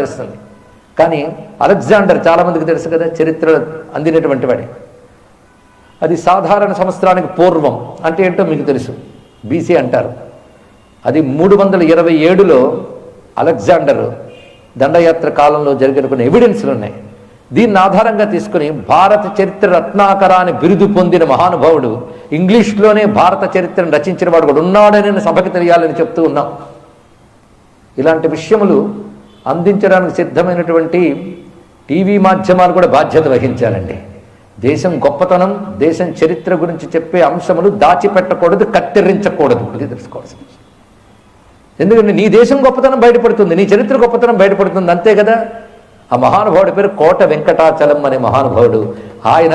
తెలుస్తుంది. కానీ అలెగ్జాండర్ చాలా మందికి తెలుసు కదా చరిత్ర అందినటువంటి వాడే. అది సాధారణ సంవత్సరానికి పూర్వం అంటే ఏంటో మీకు తెలుసు. బీసీ అంటారు. అది మూడు వందల ఇరవై ఏడులో అలెగ్జాండర్ దండయాత్ర కాలంలో జరిగిన కొన్ని ఎవిడెన్స్లు ఉన్నాయి. దీన్ని ఆధారంగా తీసుకుని భారత చరిత్ర రత్నాకర అని బిరుదు పొందిన మహానుభావుడు ఇంగ్లీష్లోనే భారత చరిత్రను రచించిన వాడు కూడా ఉన్నాడని సభకి తెలియాలని చెప్తూ ఉన్నాం. ఇలాంటి విషయములు అందించడానికి సిద్ధమైనటువంటి టీవీ మాధ్యమాలు కూడా బాధ్యత వహించాలండి. దేశం గొప్పతనం దేశం చరిత్ర గురించి చెప్పే అంశములు దాచిపెట్టకూడదు కత్తిరించకూడదు ఇది తెలుసుకోవాల్సిన విషయం. ఎందుకంటే నీ దేశం గొప్పతనం బయటపడుతుంది నీ చరిత్ర గొప్పతనం బయటపడుతుంది అంతే కదా? ఆ మహానుభావుడి పేరు కోట వెంకటాచలం అనే మహానుభావుడు. ఆయన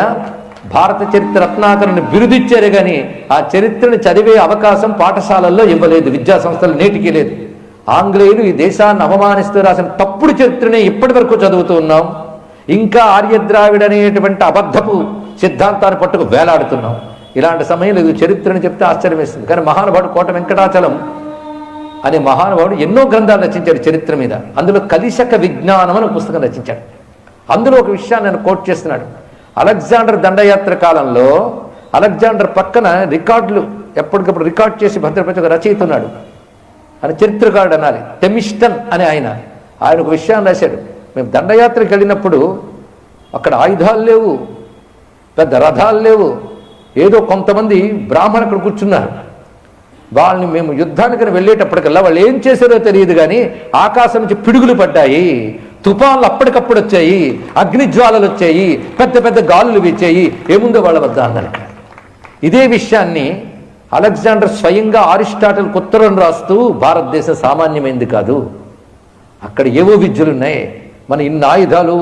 భారత చరిత్ర రత్నాకరణ బిరుదిచ్చారు కానీ ఆ చరిత్రను చదివే అవకాశం పాఠశాలల్లో ఇవ్వలేదు విద్యా సంస్థలు నేటికి లేదు. ఆంగ్లేయులు ఈ దేశాన్ని అవమానిస్తూ రాసిన తప్పుడు చరిత్రనే ఇప్పటి వరకు చదువుతూ ఉన్నాం. ఇంకా ఆర్యద్రావిడ అనేటువంటి అబద్ధపు సిద్ధాంతాన్ని పట్టుకు వేలాడుతున్నాం. ఇలాంటి సమయంలో ఇది చరిత్రని చెప్తే ఆశ్చర్యం వేస్తుంది కానీ మహానుభావుడు కోట వెంకటాచలం అనే మహానుభావుడు ఎన్నో గ్రంథాలు రచించాడు చరిత్ర మీద. అందులో కలిశక విజ్ఞానం అని పుస్తకం రచించాడు. అందులో ఒక విషయాన్ని నేను కోట్ చేస్తున్నాడు అలెగ్జాండర్ దండయాత్ర కాలంలో అలెగ్జాండర్ పక్కన రికార్డులు ఎప్పటికప్పుడు రికార్డ్ చేసి భద్రపరిచి ఒక రచయిత ఉన్నాడు. అని చరిత్రకారుడు అనాలి. టెమిస్టన్ అని ఆయన. ఆయన ఒక విషయాన్ని రాశాడు. మేము దండయాత్రకు వెళ్ళినప్పుడు అక్కడ ఆయుధాలు లేవు పెద్ద రథాలు లేవు. ఏదో కొంతమంది బ్రాహ్మణులు అక్కడ కూర్చున్నారు. వాళ్ళని మేము యుద్ధానికి వెళ్ళేటప్పటికల్లా వాళ్ళు ఏం చేశారో తెలియదు కానీ ఆకాశం నుంచి పిడుగులు పడ్డాయి. తుఫాన్లు అప్పటికప్పుడు వచ్చాయి. అగ్నిజ్వాలలు వచ్చాయి. పెద్ద పెద్ద గాలులు వీచాయి. ఏముందో వాళ్ళ వద్ద అన్నారు. ఇదే విషయాన్ని అలెగ్జాండర్ స్వయంగా ఆరిస్టాటిల్ ఉత్తరం రాస్తూ భారతదేశం సామాన్యమైంది కాదు. అక్కడ ఏవో విద్యలున్నాయి. మన ఇన్ని ఆయుధాలు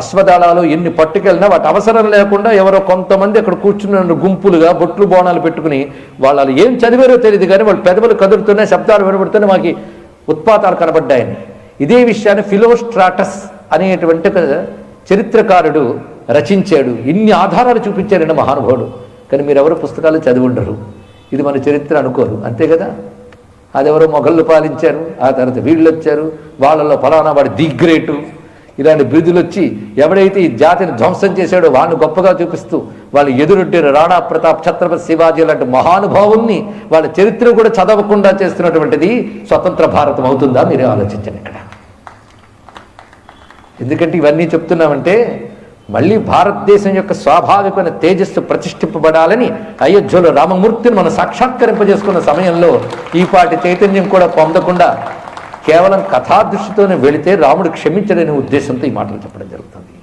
అశ్వదళాలు ఎన్ని పట్టుకెళ్ళినా వాటి అవసరం లేకుండా ఎవరో కొంతమంది అక్కడ కూర్చున్న గుంపులుగా బొట్లు బోనాలు పెట్టుకుని వాళ్ళు ఏం చదివారో తెలియదు కానీ వాళ్ళు పెదవులు కదులుతున్నాయి శబ్దాలు వినబడుతున్నాయి మాకు ఉత్పాతాలు కనబడ్డాయని ఇదే విషయాన్ని ఫిలోస్ట్రాటస్ అనేటువంటి చరిత్రకారుడు రచించాడు. ఇన్ని ఆధారాలు చూపించారండి మహానుభావుడు. కానీ మీరు ఎవరు పుస్తకాలు చదివి ఉండరు. ఇది మన చరిత్ర అనుకోరు. అంతే కదా? అదెవరో మొఘళ్ళు పాలించారు ఆ తర్వాత వీళ్ళు వచ్చారు వాళ్ళలో ఫలానా వాడి ది గ్రేటు. ఇలాంటి బిరుదులు వచ్చి ఎవడైతే ఈ జాతిని ధ్వంసం చేశాడో వాళ్ళని గొప్పగా చూపిస్తూ వాళ్ళు ఎదురొట్టిన రాణా ప్రతాప్ ఛత్రపతి శివాజీ లాంటి మహానుభావుల్ని వాళ్ళ చరిత్ర కూడా చదవకుండా చేస్తున్నటువంటిది స్వతంత్ర భారతం అవుతుందా? మీరే ఆలోచించండి ఇక్కడ. ఎందుకంటే ఇవన్నీ చెప్తున్నామంటే మళ్ళీ భారతదేశం యొక్క స్వాభావికమైన తేజస్సు ప్రతిష్ఠింపబడాలని అయోధ్యలో రామమూర్తిని మనం సాక్షాత్కరింపజేసుకున్న సమయంలో ఈపాటి చైతన్యం కూడా పొందకుండా కేవలం కథాదృష్టితోనే వెళితే రాముడు క్షమించడనే ఉద్దేశంతో ఈ మాటలు చెప్పడం జరుగుతుంది.